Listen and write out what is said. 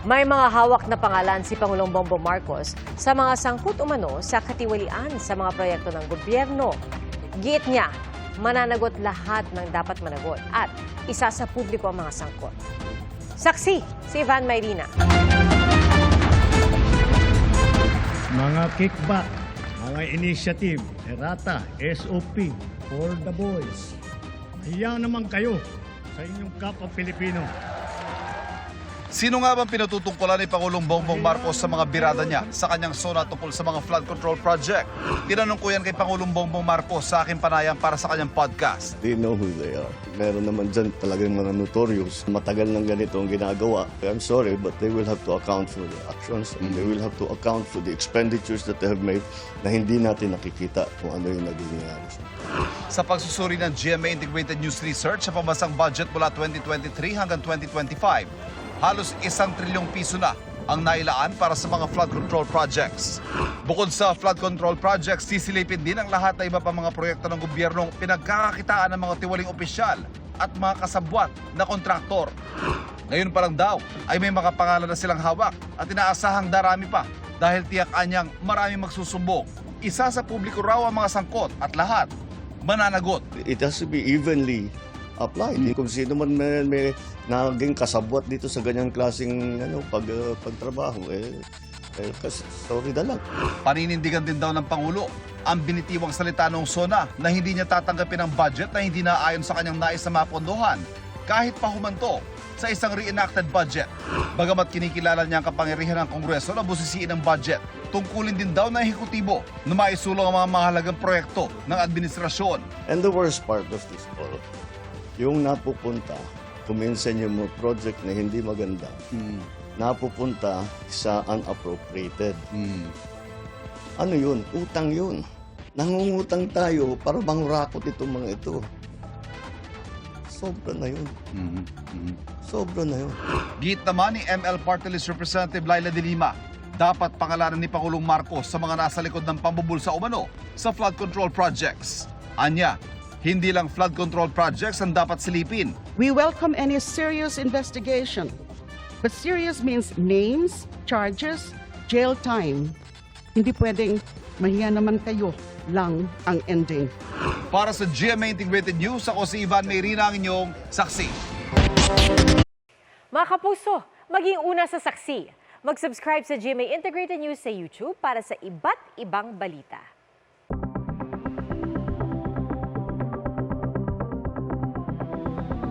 May mga hawak na pangalan si Pangulong Bongbong Marcos sa mga sangkot umano sa katiwalian sa mga proyekto ng gobyerno. Giit niya, mananagot lahat ng dapat managot at isa sa publiko ang mga sangkot. Saksi, si Ivan Mayrina. Mga kickback, mga initiative, errata, SOP, for the boys. Hiya naman kayo sa inyong kapwa Pilipino. Sino nga bang pinatutungkulan ni Pangulong Bongbong Marcos sa mga birada niya sa kanyang sona tungkol sa mga flood control project? Tinanong ko yan kay Pangulong Bongbong Marcos sa aking panayam para sa kanyang podcast. They know who they are. Meron naman dyan talagang mga notorious. Matagal ng ganito ang ginagawa. I'm sorry, but they will have to account for the actions and they will have to account for the expenditures that they have made na hindi natin nakikita kung ano yung naging. Sa pagsusuri ng GMA Integrated News Research sa pambansang budget mula 2023 hanggang 2025, halos isang trilyong piso na ang nailaan para sa mga flood control projects. Bukod sa flood control projects, sisilipin din ang lahat na iba pa mga proyekto ng gobyernong pinagkakakitaan ng mga tiwaling opisyal at mga kasabwat na kontraktor. Ngayon pa lang daw ay may mga pangalan na silang hawak at inaasahang darami pa dahil tiyak anyang marami magsusumbong. Isa sa publiko raw ang mga sangkot at lahat mananagot. It has to be evenly applied. Kung sino man may, may naging kasabwat dito sa ganyang klaseng ano, pag, uh, pagtrabaho, eh, eh kas, sorry na lang. Paninindigan din daw ng Pangulo ang binitiwang salita ng SONA na hindi niya tatanggapin ang budget na hindi naayon sa kanyang nais na mapondohan kahit pa humanto sa isang reenacted budget. Bagamat kinikilala niya ang kapangyarihan ng Kongreso na busisiin ang budget, tungkulin din daw ng ehekutibo na maisulong ang mga mahalagang proyekto ng administrasyon. And the worst part of this all, yung napupunta, kuminsan yung mga project na hindi maganda, napupunta sa unappropriated. Ano yun? Utang yun. Nangungutang tayo para bang rakot itong mga ito. Sobra na yun. Sobra na yun. Git naman ni ML Party List Representative Laila de Lima, dapat pangalanan ni Pangulong Marcos sa mga nasa likod ng pambubulsa umano sa flood control projects. Anya, hindi lang flood control projects ang dapat silipin. We welcome any serious investigation. But serious means names, charges, jail time. Hindi pwedeng mahiya naman kayo lang ang ending. Para sa GMA Integrated News, ako si Ivan Mayrina, ang inyong saksi. Mga kapuso, maging una sa saksi. Mag-subscribe sa GMA Integrated News sa YouTube para sa iba't ibang balita.